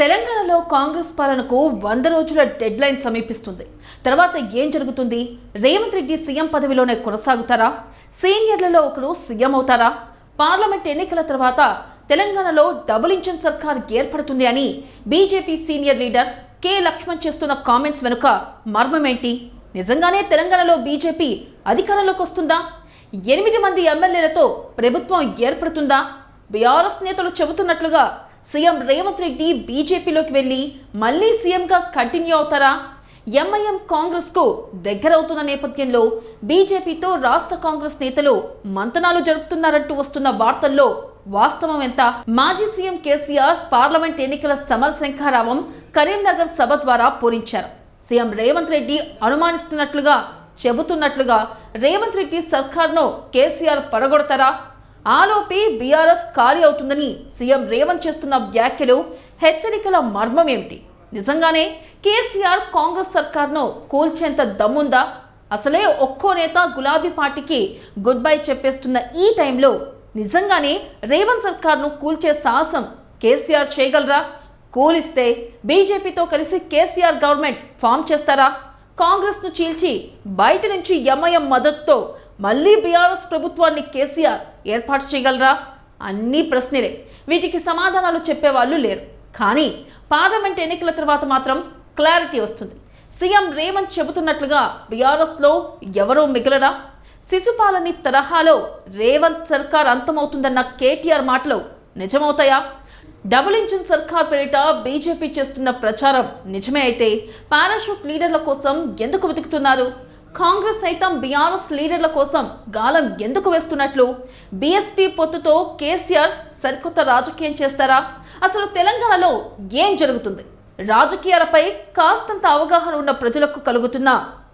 తెలంగాణలో కాంగ్రెస్ పాలనకు వంద రోజుల డెడ్ లైన్ సమీపిస్తుంది. తర్వాత ఏం జరుగుతుంది? రేవంత్ రెడ్డి సీఎం పదవిలోనే కొనసాగుతారా? సీనియర్లలో ఒకరు సీఎం అవుతారా? పార్లమెంట్ ఎన్నికల తర్వాత తెలంగాణలో డబుల్ ఇంజన్ సర్కార్ ఏర్పడుతుంది అని BJP senior leader K Laxman చేస్తున్న కామెంట్స్ వెనుక మర్మమేంటి? నిజంగానే తెలంగాణలో బీజేపీ అధికారంలోకి వస్తుందా? ఎనిమిది మంది ఎమ్మెల్యేలతో ప్రభుత్వం ఏర్పడుతుందా? బీఆర్ఎస్ నేతలు చెబుతున్నట్లుగా సీఎం రేవంత్ రెడ్డి బీజేపీలోకి వెళ్ళి మళ్ళీ సీఎంగా కంటిన్యూ అవుతారా? ఎంఐఎం కాంగ్రెస్కు దగ్గరవుతున్న నేపథ్యంలో బీజేపీతో రాష్ట్ర కాంగ్రెస్ నేతలు మంతనాలు జరుపుతున్నారంటూ వస్తున్న వార్తల్లో వాస్తవం ఎంత? మాజీ సీఎం కేసీఆర్ పార్లమెంట్ ఎన్నికల సమర శంఖారావం కరీంనగర్ సభ ద్వారా పూరించారు. సీఎం రేవంత్ రెడ్డి అనుమానిస్తున్నట్లుగా చెబుతున్నట్లుగా రేవంత్ రెడ్డి సర్కార్ను కేసీఆర్ పడగొడతారా? ఆలోపి బీఆర్ఎస్ ఖాళీ అవుతుందని సీఎం రేవంత్ చేస్తున్న వ్యాఖ్యలు హెచ్చరికల మర్మం ఏమిటి నిజంగానే కేసీఆర్ కాంగ్రెస్ సర్కార్ను కూల్చేంత దమ్ముందా? అసలే ఒక్కో నేత గులాబీ పార్టీకి గుడ్ బై చెప్పేస్తున్న ఈ టైంలో నిజంగానే రేవంత్ సర్కార్ను కూల్చే సాహసం కేసీఆర్ చేయగలరా? కూలిస్తే బీజేపీతో కలిసి కేసీఆర్ గవర్నమెంట్ ఫామ్ చేస్తారా? కాంగ్రెస్ను చీల్చి బయట నుంచి ఎంఐఎం మద్దతుతో మళ్ళీ బీఆర్ఎస్ ప్రభుత్వాన్ని కేసీఆర్ ఏర్పాటు చేయగలరా? అన్నీ ప్రశ్నలే. వీటికి సమాధానాలు చెప్పేవాళ్ళు లేరు. కానీ పార్లమెంట్ ఎన్నికల తర్వాత మాత్రం క్లారిటీ వస్తుంది. సీఎం రేవంత్ చెబుతున్నట్లుగా బీఆర్ఎస్లో ఎవరూ మిగలరా? శిశుపాలని తరహాలో రేవంత్ సర్కార్ అంతమవుతుందన్న కేటీఆర్ మాటలు నిజమవుతాయా? డబుల్ ఇంజిన్ సర్కార్ పేరిట బీజేపీ చేస్తున్న ప్రచారం నిజమే అయితే పారాషూట్ లీడర్ల కోసం ఎందుకు వెతుకుతున్నారు? కాంగ్రెస్ సైతం బీఆర్ఎస్ లీడర్ల కోసం గాలం ఎందుకు వేస్తున్నట్లు? బీఎస్పీ పొత్తుతో కేసీఆర్ సరికొత్త రాజకీయం చేస్తారా? అసలు తెలంగాణలో ఏం జరుగుతుంది? రాజకీయాలపై కాస్తంత అవగాహన ఉన్న ప్రజలకు కలుగుతున్న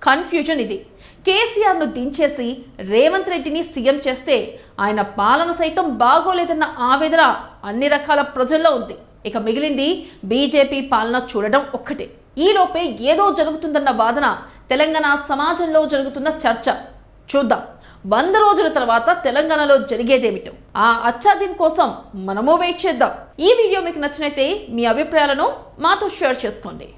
కన్ఫ్యూజన్ ఇది. కేసీఆర్ను దించేసి రేవంత్ రెడ్డిని సీఎం చేస్తే ఆయన పాలన సైతం బాగోలేదన్న ఆవేదన అన్ని రకాల ప్రజల్లో ఉంది. ఇక మిగిలింది బీజేపీ పాలన చూడడం ఒక్కటే. ఈలోపే ఏదో జరుగుతుందన్న వాదన తెలంగాణ సమాజంలో జరుగుతున్న చర్చ. చూద్దాం. వంద రోజుల తర్వాత తెలంగాణలో జరిగేదేమిటో. ఆ అచ్చాదిన్ కోసం మనము వెయిట్ చేద్దాం. ఈ వీడియో మీకు నచ్చినైతే మీ అభిప్రాయాలను మాతో షేర్ చేసుకోండి.